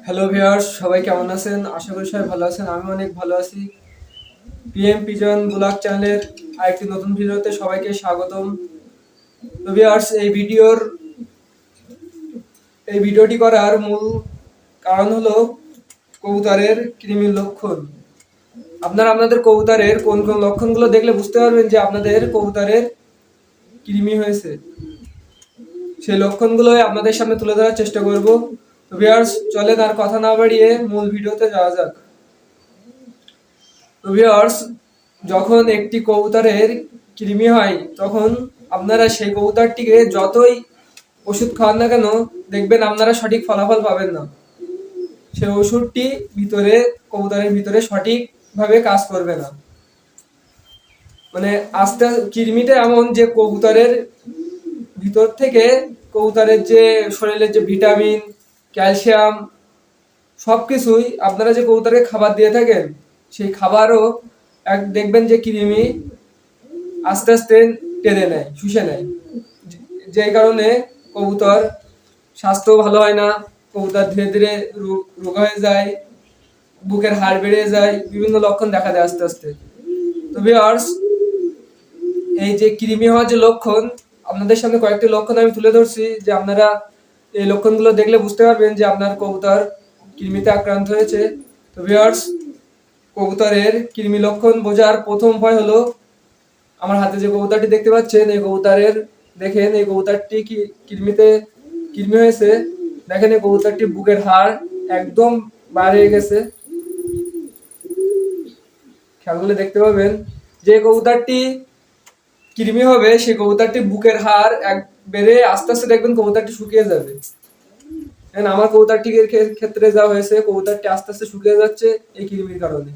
Hello viewers সবাই কেমন আছেন? আশা করি সবাই ভালো আছেন আমি অনেক ভালো আছি। পিএম পিজন ব্লগ চ্যানেলের আরেকটি নতুন ভিডিওতে সবাইকে স্বাগতম। তো ভিউয়ার্স এই ভিডিওর, এই ভিডিওটি করার মূল কারণ হলো কবুতরের কৃমির লক্ষণ। আপনারা আপনাদের কবুতরের কোন কোন লক্ষণগুলো দেখলে বুঝতে পারবেন যে আপনাদের কবুতরের কৃমি হয়েছে। সেই লক্ষণগুলোই আপনাদের সামনে তুলে ধরার চেষ্টা করব। ভিউয়ার্স চলেন আর কথা না বাড়িয়ে মূল ভিডিওতে যাওয়া যাক। ভিউয়ার্স যখন একটি কবুতরের কৃমি হয়, তখন আপনারা সেই কবুতরটিকে যতই ওষুধ খাওয়ান না কেন, দেখবেন আপনারা সঠিক ফলাফল পাবেন না। সেই ওষুধটি ভিতরে, কবুতরের ভিতরে সঠিকভাবে কাজ করবে না। মানে আস্তে আস্তে, কৃমিটা এমন যে কবুতরের ভিতর থেকে কবুতরের যে শরীরের যে ভিটামিন ক্যালসিয়াম সব কিছুই আপনারা যে কবুতরকে খাবার দিয়ে থাকেন, সেই খাবারও এক দেখবেন যে কৃমি আস্তে আস্তে টেনে নেয়, শুষে নেয়। যে- কারণে কবুতর স্বাস্থ্য ভালো হয় না, কবুতর ধীরে ধীরে রোগ হয়ে যায়, বুকের হাড় বেড়ে যায়, বিভিন্ন লক্ষণ দেখা দেয় আস্তে আস্তে। তো ভিউয়ার্স এই যে কৃমি হওয়ার যে লক্ষণ, আপনাদের সামনে কয়েকটি লক্ষণ আমি তুলে ধরছি, যে আপনারা এই লক্ষণগুলো দেখলে বুঝতে পারবেন যে আপনার কবুতর কৃমিতে আক্রান্ত হয়েছে। তো ভিউয়ার্স কবুতরের কৃমি লক্ষণ বোঝার প্রথম উপায় হলো, আমার হাতে যে কবুতরটি দেখতে পাচ্ছেন, এই কবুতরের দেখেন, এই কবুতরটি কি কৃমিতে কৃমি হয়েছে। দেখেন, এই কবুতরটির বুকের হাড় একদম বাইরে গেছে। খেয়াল দেখতে পাবেন যে কবুতরটি কৃমি হবে, সেই কবুতরটি বুকের হাড় এক বেড়ে আস্তে আস্তে দেখবেন কবুতরটি শুকিয়ে যাবে। এখন আমার কবুতরটির ক্ষেত্রে যা হয়েছে, কবুতরটি আস্তে আস্তে শুকিয়ে যাচ্ছে এই কৃমির কারণে।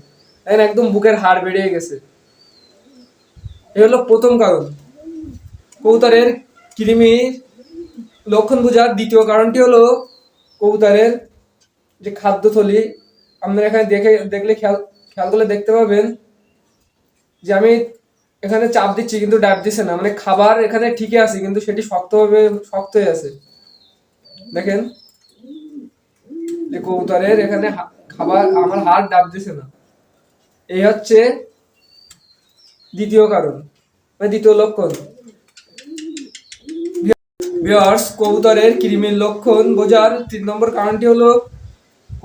এখন একদম বুকের হাড় বেড়ে গেছে। এই হলো প্রথম কারণ। কবুতরের কৃমির লক্ষণ বোঝার দ্বিতীয় কারণটি হলো কবুতরের যে খাদ্যথলি। আপনারা এখানে দেখে দেখলে খেয়াল খেয়াল করলে দেখতে পাবেন যে আমি এখানে চাপ দিচ্ছি, কিন্তু ডাব দিচ্ছে না। মানে খাবার এখানে ঠিকই আছে, কিন্তু সেটি শক্তভাবে, শক্ত হয়ে আছে। দেখেন কবুতরের এখানে খাবার, আমার হাত ডাব দিছে না। এই হচ্ছে দ্বিতীয় কারণ মানে দ্বিতীয় লক্ষণ। ভিউয়ার্স, কবুতরের কৃমির লক্ষণ বোঝার তিন নম্বর কারণটি হলো,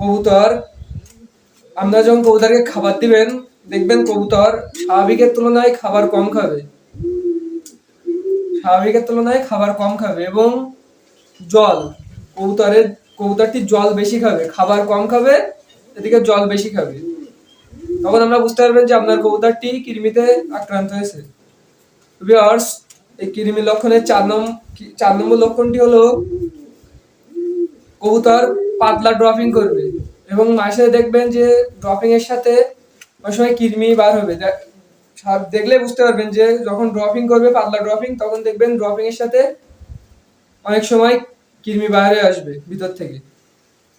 কবুতর আপনারা যখন কবুতরকে খাবার দিবেন দেখবেন কবুতর স্বাভাবিকের তুলনায় খাবার কম খাবে। স্বাভাবিকের তুলনায় খাবার কম খাবে এবং জল, কবুতরের, কবুতরটি জল বেশি খাবে। খাবার কম খাবে, এদিকে জল বেশি খাবে। তখন আমরা বুঝতে পারবেন যে আপনার কবুতরটি কৃমিতে আক্রান্ত হয়েছে। ভিউয়ার্স এই কৃমি লক্ষণের চার নম্বর চার নম্বর লক্ষণটি হলো কবুতর পাতলা ড্রপিং করবে এবং মাসে দেখবেন যে ড্রপিং এর সাথে অনেক সময় কৃমি বার হবে। দেখলে বুঝতে পারবেন যে যখন ড্রপিং করবে, পাতলা ড্রপিং তখন দেখবেন ড্রপিং এর সাথে অনেক সময় কৃমি বাইরে আসবে ভিতর থেকে।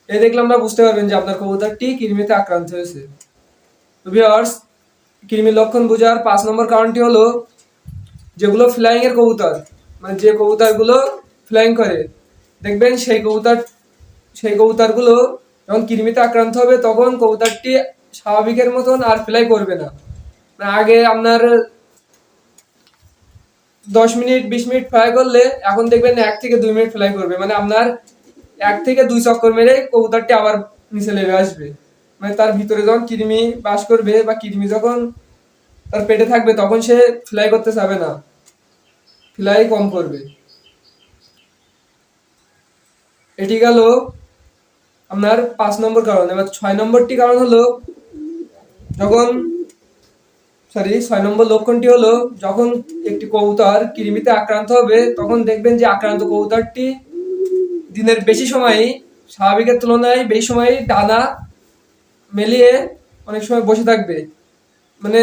এ দেখলে আমরা বুঝতে পারবেন যে আপনার কবুতরটি কৃমিতে আক্রান্ত হয়েছে। তো ভিউয়ার্স কৃমির লক্ষণ বোঝার পাঁচ নম্বর কারণটি হলো যেগুলো ফ্লাইং এর কবুতর মানে যে কবুতরগুলো ফ্লাইং করে, দেখবেন সেই কবুতর, সেই কবুতরগুলো যখন কৃমিতে আক্রান্ত হবে, তখন কবুতরটি স্বাভাবিকের মতন আর ফ্লাই করবে না। মানে আগে আপনার দশ মিনিট, বিশ মিনিট ফ্লাই করলে এখন দেখবেন এক থেকে দুই মিনিট ফ্লাই করবে। মানে আপনার এক থেকে দুই চক্কর মেরে কবুতরটি আবার নিচে নেমে আসবে। মানে তার ভিতরে যখন কৃমি বাস করবে বা কৃমি যখন তার পেটে থাকবে তখন সে ফ্লাই করতে চাবে না। ফ্লাই কম করবে। এটি গেল আপনার পাঁচ নম্বর কারণ। এবার ছয় নম্বরটি কারণ হলো যখন সরি ছয় নম্বর লক্ষণটি হলো, যখন একটি কবুতর কৃমিতে আক্রান্ত হবে, তখন দেখবেন যে আক্রান্ত কবুতরটি দিনের বেশি সময়, স্বাভাবিকের তুলনায় বেশি সময় ডানা মেলিয়ে অনেক সময় বসে থাকবে। মানে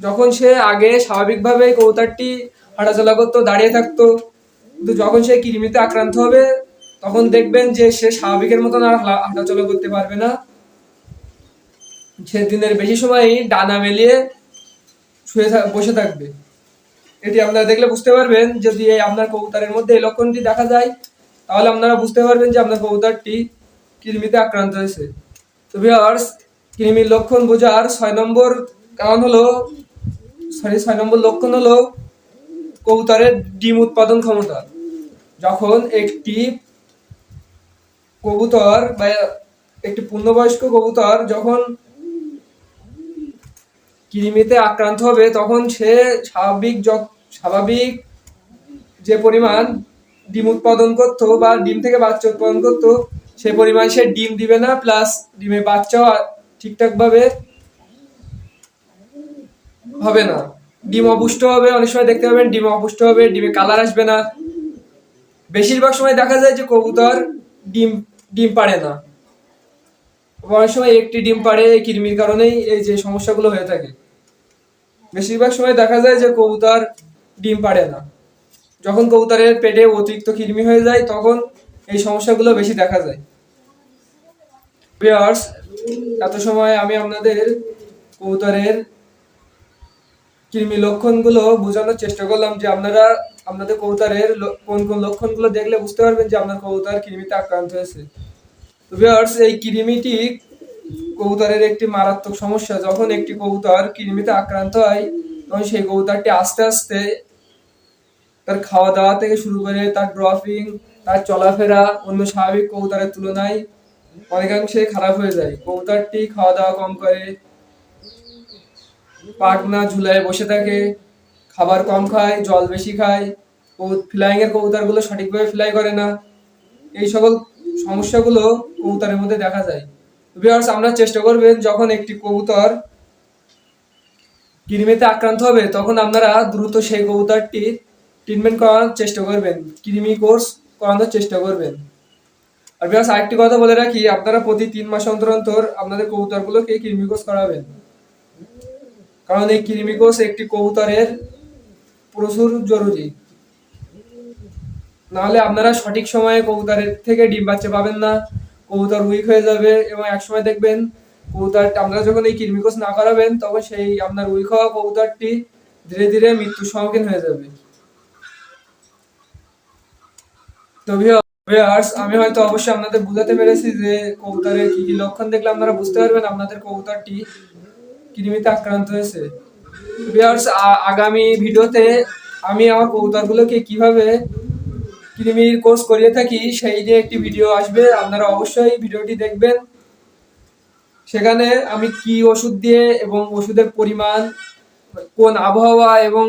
যখন সে আগে স্বাভাবিকভাবে কবুতরটি হাঁটাচলা করতো, দাঁড়িয়ে থাকতো, কিন্তু যখন সে কৃমিতে আক্রান্ত হবে, তখন দেখবেন যে সে স্বাভাবিকের মতন আর হাঁটাচলা করতে পারবে না। সে দিনের বেশি সময়ই ডানা মেলিয়ে শুয়ে বসে থাকবে। এটি আপনারা দেখলে বুঝতে পারবেন, যদি এই আপনার কবুতরের মধ্যে এই লক্ষণটি দেখা যায়, তাহলে আপনারা বুঝতে পারবেন যে আপনার কবুতরটি কৃমিতে আক্রান্ত হয়েছে। তো ভিউয়ার্স কৃমির লক্ষণ বোঝার ছয় নম্বর কারণ হলো সরি ছয় নম্বর লক্ষণ হলো কবুতরের ডিম উৎপাদন ক্ষমতা। যখন একটি কবুতর বা একটি পূর্ণবয়স্ক কবুতর যখন কৃমিতে আক্রান্ত হবে, তখন সে স্বাভাবিক স্বাভাবিক যে পরিমাণ ডিম উৎপাদন করতো বা ডিম থেকে বাচ্চা উৎপাদন করতো, সে পরিমাণ সে ডিম দিবে না প্লাস ডিমের বাচ্চাও ঠিকঠাক ভাবে হবে না। ডিম অপুষ্ট হবে, অনেক সময় দেখতে পাবেন ডিম অপুষ্ট হবে, ডিমে কালার আসবে না। বেশিরভাগ সময় দেখা যায় যে কবুতর ডিম ডিম পারে না। অনেক সময় একটি ডিম পারে এই কৃমির কারণেই এই যে সমস্যাগুলো হয়ে থাকে। বেশিরভাগ সময় দেখা যায় যে কবুতর ডিম পারে না। যখন কবুতরের পেটে অতিরিক্ত কৃমি হয়ে যায়, তখন এই সমস্যাগুলো বেশি দেখা যায়। ভিউয়ার্স এত সময় আমি আপনাদের কবুতরের কৃমি লক্ষণগুলো বোঝানোর চেষ্টা করলাম যে আপনারা, আপনাদের কবুতরের কোন কোন লক্ষণগুলো দেখলে বুঝতে পারবেন যে আপনার কবুতর কৃমিতে আক্রান্ত হয়েছে। ভিউয়ার্স এই কৃমিটি কবুতরের একটি মারাত্মক সমস্যা। যখন একটি কবুতর কৃমিতে আক্রান্ত হয়, তখন সেই কবুতরটি আস্তে আস্তে তার খাওয়া দাওয়া থেকে শুরু করে তার ড্রপিং, তার চলাফেরা অন্য স্বাভাবিক কবুতরের তুলনায় অনেকাংশে খারাপ হয়ে যায়। কবুতরটি খাওয়া দাওয়া কম করে, পাখনা ঝুলায় বসে থাকে, খাবার কম খায়, জল বেশি খায় ফ্লাইং এর কবুতরগুলো সঠিকভাবে ফ্লাই করে না। এই সকল সমস্যাগুলো কবুতরের মধ্যে দেখা যায়। ভিউয়ার্স আমরা চেষ্টা করবেন যখন একটি কবুতর কৃমিতে আক্রান্ত হবে, তখন আপনারা দ্রুত সেই কবুতরটি ট্রিটমেন্ট করানোর চেষ্টা করবেন। কৃমি কোর্স করানোর চেষ্টা করবেন। আর ভিউয়ার্স আরেকটি কথা বলে রাখি, আপনারা প্রতি তিন মাস অন্তর অন্তর আপনাদের কবুতরগুলোকে কৃমি কোর্স করাবেন। কারণ এই কৃমি কোষ একটি কবুতরের প্রচুর জরুরি। নাহলে আপনারা সঠিক সময়ে কবুতরের থেকে ডিম বাচ্চা পাবেন না। কবুতর উইক হয়ে যাবে এবং একসময় দেখবেন কবুতর আপনারা যখন এই কৃমি না করাবেন, তখন সেই আপনার উইক হওয়া কবুতরটি ধীরে ধীরে মৃত্যুর সম্মুখীন হয়ে যাবে। তো ভিউয়ার্স আমি হয়তো অবশ্যই আপনাদের বুঝাতে পেরেছি যে কবুতরের কি কি লক্ষণ দেখলে আপনারা বুঝতে পারবেন আপনাদের কবুতরটি কৃমিতে আক্রান্ত হয়েছে। ভিউয়ার্স আগামী ভিডিওতে আমি আমার কবুতরগুলোকে কীভাবে কৃমির কোর্স করিয়ে থাকি, সেই নিয়ে একটি ভিডিও আসবে, আপনারা অবশ্যই ভিডিওটি দেখবেন। সেখানে আমি কি ওষুধ দিয়ে এবং ওষুধের পরিমাণ, কোন আবহাওয়া এবং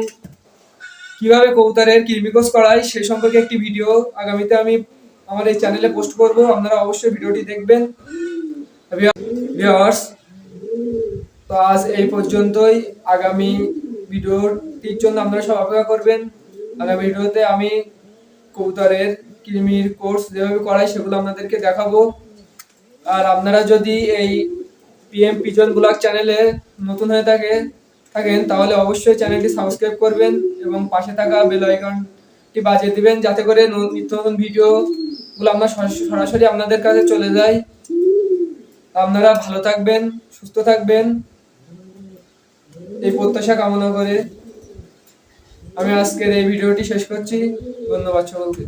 কীভাবে কবুতরের কৃমি কোর্স করাই সে সম্পর্কে একটি ভিডিও আগামীতে আমি আমার এই চ্যানেলে পোস্ট করব, আপনারা অবশ্যই ভিডিওটি দেখবেন। ভিউয়ার্স তো আজ এই পর্যন্তই। আগামী ভিডিওটির জন্য আপনারা সব অপেক্ষা করবেন। আগামী ভিডিওতে আমি কবুতরের কৃমির কোর্স যেভাবে করাই সেগুলো আপনাদেরকে দেখাবো। আর আপনারা যদি এই পিএম পিজন ব্লগ চ্যানেলে নতুন হয়ে থাকে, থাকেন, তাহলে অবশ্যই চ্যানেলটি সাবস্ক্রাইব করবেন এবং পাশে থাকা বেল আইকনটি বাজিয়ে দিবেন, যাতে করে নিত্য নতুন ভিডিওগুলো সরাস- সরাসরি আপনাদের কাছে চলে যায়। আপনারা ভালো থাকবেন, সুস্থ থাকবেন। এই প্রত্যাশা কামনা করে। আমি আজকের এই ভিডিওটি শেষ করছি। ধন্যবাদ সকলকে।